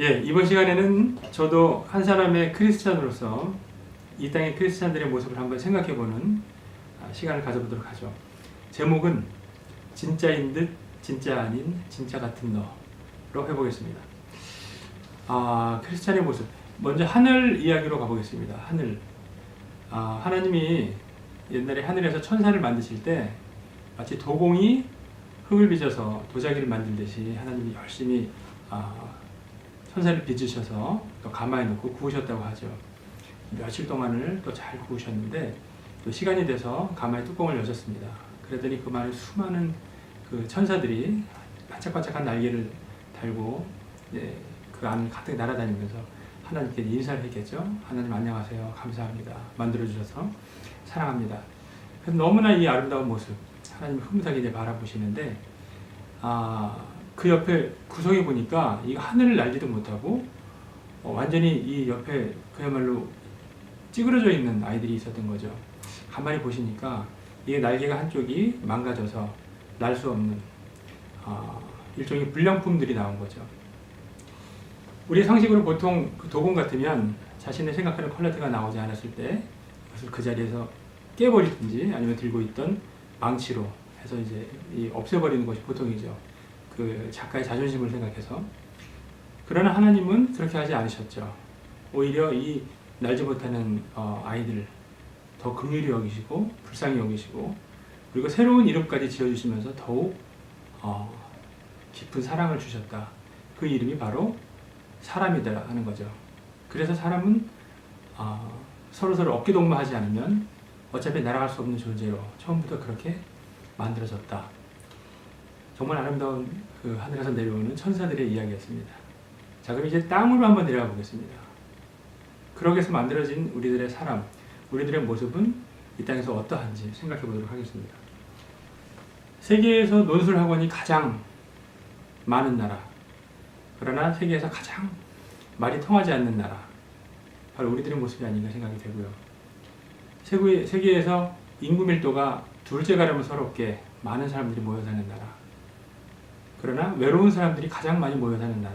예, 이번 시간에는 저도 한 사람의 크리스찬으로서 이 땅의 크리스찬들의 모습을 한번 생각해 보는 아, 시간을 가져보도록 하죠. 제목은 진짜인 듯 진짜 아닌 진짜 같은 너로 해보겠습니다. 아, 크리스찬의 모습. 먼저 하늘 이야기로 가보겠습니다. 하늘. 아, 하나님이 옛날에 하늘에서 천사를 만드실 때 마치 도공이 흙을 빚어서 도자기를 만들듯이 하나님이 열심히 아, 천사를 빚으셔서 또 가마에 넣고 구우셨다고 하죠. 며칠 동안을 또 잘 구우셨는데 또 시간이 돼서 가마의 뚜껑을 여셨습니다. 그랬더니 그 많은 수많은 그 천사들이 반짝반짝한 날개를 달고 예, 그 안을 가득 날아다니면서 하나님께 인사를 했겠죠. 하나님 안녕하세요. 감사합니다. 만들어 주셔서 사랑합니다. 너무나 이 아름다운 모습 하나님 흐뭇하게 바라보시는데 아, 그 옆에 구석에 보니까 이 하늘을 날지도 못하고 어, 완전히 이 옆에 그야말로 찌그러져 있는 아이들이 있었던 거죠. 가만히 보시니까 이게 날개가 한쪽이 망가져서 날 수 없는 아, 일종의 불량품들이 나온 거죠. 우리 상식으로 보통 그 도공 같으면 자신의 생각하는 퀄리티가 나오지 않았을 때 그것을 그 자리에서 깨버리든지 아니면 들고 있던 망치로 해서 이제 이 없애버리는 것이 보통이죠. 그 작가의 자존심을 생각해서 그러나 하나님은 그렇게 하지 않으셨죠. 오히려 이 날지 못하는 어, 아이들 더 긍휼히 여기시고 불쌍히 여기시고 그리고 새로운 이름까지 지어주시면서 더욱 어, 깊은 사랑을 주셨다. 그 이름이 바로 사람이다 하는 거죠. 그래서 사람은 어, 서로 서로 어깨 동무하지 않으면 어차피 날아갈 수 없는 존재로 처음부터 그렇게 만들어졌다. 정말 아름다운 그 하늘에서 내려오는 천사들의 이야기였습니다. 자, 그럼 이제 땅으로 한번 내려가 보겠습니다. 그러기 위해서 만들어진 우리들의 사람, 우리들의 모습은 이 땅에서 어떠한지 생각해 보도록 하겠습니다. 세계에서 논술 학원이 가장 많은 나라, 그러나 세계에서 가장 말이 통하지 않는 나라, 바로 우리들의 모습이 아닌가 생각이 되고요. 세계, 세계에서 인구 밀도가 둘째 가려면 서럽게 많은 사람들이 모여 사는 나라, 그러나 외로운 사람들이 가장 많이 모여 사는 나라,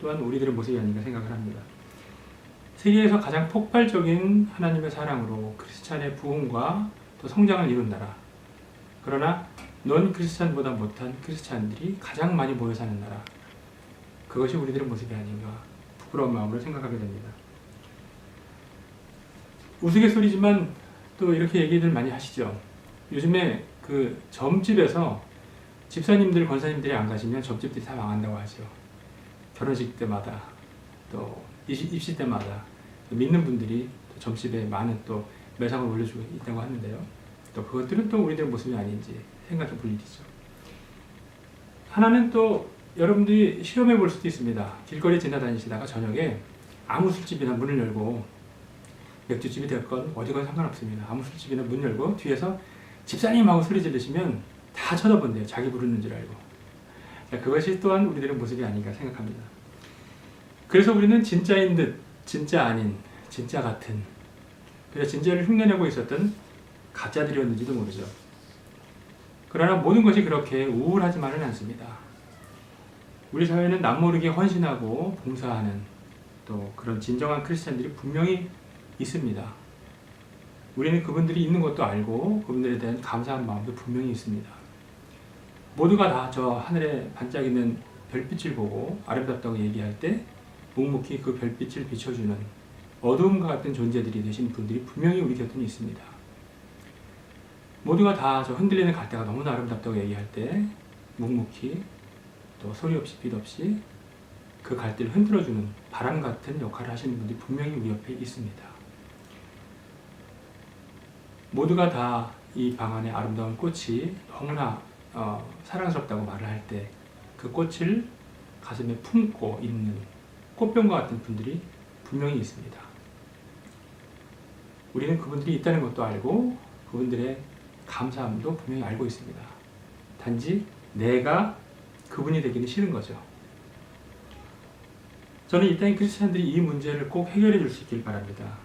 또한 우리들의 모습이 아닌가 생각을 합니다. 세계에서 가장 폭발적인 하나님의 사랑으로 크리스찬의 부흥과 또 성장을 이룬 나라. 그러나 넌 크리스찬보다 못한 크리스찬들이 가장 많이 모여 사는 나라. 그것이 우리들의 모습이 아닌가 부끄러운 마음으로 생각하게 됩니다. 우스갯소리지만 또 이렇게 얘기들 많이 하시죠. 요즘에 그 점집에서 집사님들, 권사님들이 안 가시면 점집들이 다 망한다고 하죠. 결혼식 때마다 또 입시, 때마다 믿는 분들이 또 점집에 많은 또 매상을 올려주고 있다고 하는데요. 또 그것들은 또 우리들의 모습이 아닌지 생각해 볼 일이죠. 하나는 또 여러분들이 시험해 볼 수도 있습니다. 길거리 지나다니시다가 저녁에 아무 술집이나 문을 열고 맥주집이 됐건 어디건 상관없습니다. 아무 술집이나 문 열고 뒤에서 집사님하고 소리 지르시면 다 쳐다본대요. 자기 부르는 줄 알고. 자, 그것이 또한 우리들의 모습이 아닌가 생각합니다. 그래서 우리는 진짜인 듯 진짜 아닌 진짜 같은 그래서 진짜를 흉내내고 있었던 가짜들이었는지도 모르죠. 그러나 모든 것이 그렇게 우울하지만은 않습니다. 우리 사회는 남모르게 헌신하고 봉사하는 또 그런 진정한 크리스찬들이 분명히 있습니다. 우리는 그분들이 있는 것도 알고 그분들에 대한 감사한 마음도 분명히 있습니다. 모두가 다 저 하늘에 반짝이는 별빛을 보고 아름답다고 얘기할 때 묵묵히 그 별빛을 비춰주는 어두움과 같은 존재들이 되신 분들이 분명히 우리 곁에 있습니다. 모두가 다 저 흔들리는 갈대가 너무나 아름답다고 얘기할 때 묵묵히 또 소리 없이 빛 없이 그 갈대를 흔들어주는 바람 같은 역할을 하시는 분들이 분명히 우리 옆에 있습니다. 모두가 다 이 방 안에 아름다운 꽃이 너무나 어, 사랑스럽다고 말을 할 때 그 꽃을 가슴에 품고 있는 꽃병과 같은 분들이 분명히 있습니다. 우리는 그분들이 있다는 것도 알고 그분들의 감사함도 분명히 알고 있습니다. 단지 내가 그분이 되기는 싫은 거죠. 저는 이 땅의 크리스찬들이 이 문제를 꼭 해결해 줄 수 있길 바랍니다.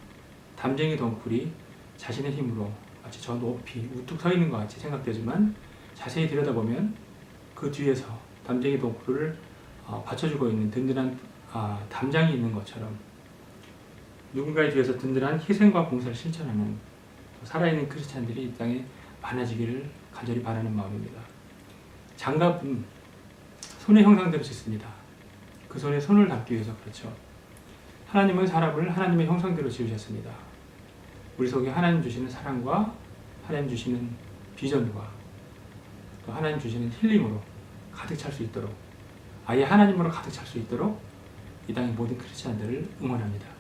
담쟁이 덩굴이 자신의 힘으로 마치 저 높이 우뚝 서 있는 것 같이 생각되지만 자세히 들여다보면 그 뒤에서 담쟁이 덩굴을 어, 받쳐주고 있는 든든한 아, 담장이 있는 것처럼 누군가의 뒤에서 든든한 희생과 봉사를 실천하는 살아있는 크리스찬들이 이 땅에 많아지기를 간절히 바라는 마음입니다. 장갑은 손의 형상대로 짓습니다. 그 손에 손을 닿기 위해서 그렇죠. 하나님은 사람을 하나님의 형상대로 지으셨습니다. 우리 속에 하나님 주시는 사랑과 하나님 주시는 비전과 또 하나님 주시는 힐링으로 가득 찰 수 있도록 아예 하나님으로 가득 찰 수 있도록 이 땅의 모든 크리스찬들을 응원합니다.